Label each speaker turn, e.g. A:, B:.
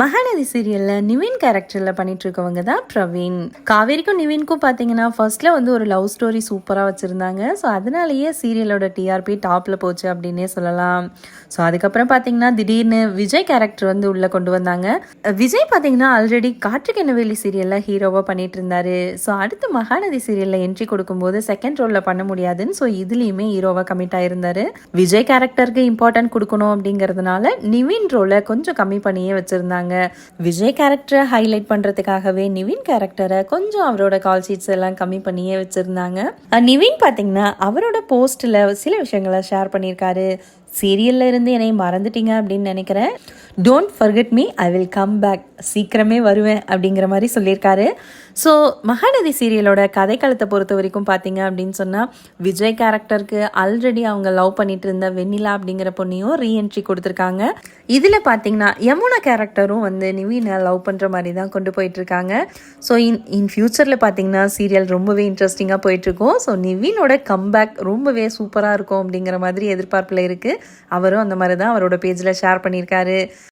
A: மகாநதி சீரியலில் நிவின் கேரக்டரில் பண்ணிட்டு இருக்கவங்க தான் பிரவீன். காவேரிக்கும் நிவின்க்கும் பார்த்தீங்கன்னா ஃபர்ஸ்ட்ல வந்து ஒரு லவ் ஸ்டோரி சூப்பராக வச்சுருந்தாங்க. ஸோ அதனாலேயே சீரியலோட டிஆர்பி டாப்பில் போச்சு அப்படின்னே சொல்லலாம். ஸோ அதுக்கப்புறம் பார்த்தீங்கன்னா திடீர்னு விஜய் கேரக்டர் வந்து உள்ளே கொண்டு வந்தாங்க. விஜய் பார்த்தீங்கன்னா ஆல்ரெடி காற்றுக்கெண்ணவேலி சீரியலில் ஹீரோவாக பண்ணிட்டு இருந்தாரு ஸோ அடுத்து மகாநதி சீரியலில் என்ட்ரி கொடுக்கும்போது செகண்ட் ரோலில் பண்ண முடியாதுன்னு ஸோ இதுலேயுமே ஹீரோவாக கமிட் ஆயிருந்தாரு. விஜய் கேரக்டருக்கு இம்பார்ட்டன்ட் கொடுக்கணும் அப்படிங்கிறதுனால நிவின் ரோலை கொஞ்சம் கம்மி பண்ணியே வச்சுருந்தாங்க. விஜய் கேரக்டரை ஹைலைட் பண்ணுறதுக்காகவே நிவின் கேரக்டரை கொஞ்சம் அவரோட கால் ஷீட்ஸ் எல்லாம் கம்மி பண்ணியே வச்சுருந்தாங்க. நிவின் பார்த்தீங்கன்னா அவரோட போஸ்ட்டில் சில விஷயங்களை ஷேர் பண்ணியிருக்காரு. சீரியல்ல இருந்து என்னை மறந்துட்டீங்க அப்படின்னு நினைக்கிறேன். Don't forget me I will come back சீக்கிரமே வருவேன் அப்படிங்கிற மாதிரி சொல்லியிருக்காரு. ஸோ மகாநதி சீரியலோட கதைக்களத்தை பொறுத்த வரைக்கும் பார்த்தீங்க அப்படின்னு சொன்னால் விஜய் கேரக்டருக்கு ஆல்ரெடி அவங்க லவ் பண்ணிட்டு இருந்த வெண்ணிலா அப்படிங்கிற பொண்ணையும் ரீஎன்ட்ரி கொடுத்துருக்காங்க. இதில் பார்த்தீங்கன்னா யமுனா கேரக்டரும் வந்து நிவீனை லவ் பண்ணுற மாதிரி தான் கொண்டு போயிட்டுருக்காங்க. ஸோ இன் இன் ஃபியூச்சரில் பார்த்தீங்கன்னா சீரியல் ரொம்பவே இன்ட்ரெஸ்டிங்காக போயிட்டுருக்கோம். ஸோ நிவீனோட கம்பேக் ரொம்பவே சூப்பராக இருக்கும் அப்படிங்கிற மாதிரி எதிர்பார்ப்பில் இருக்குது அவரும் அந்த மாதிரி தான் அவரோட பேஜில் ஷேர் பண்ணியிருக்காரு.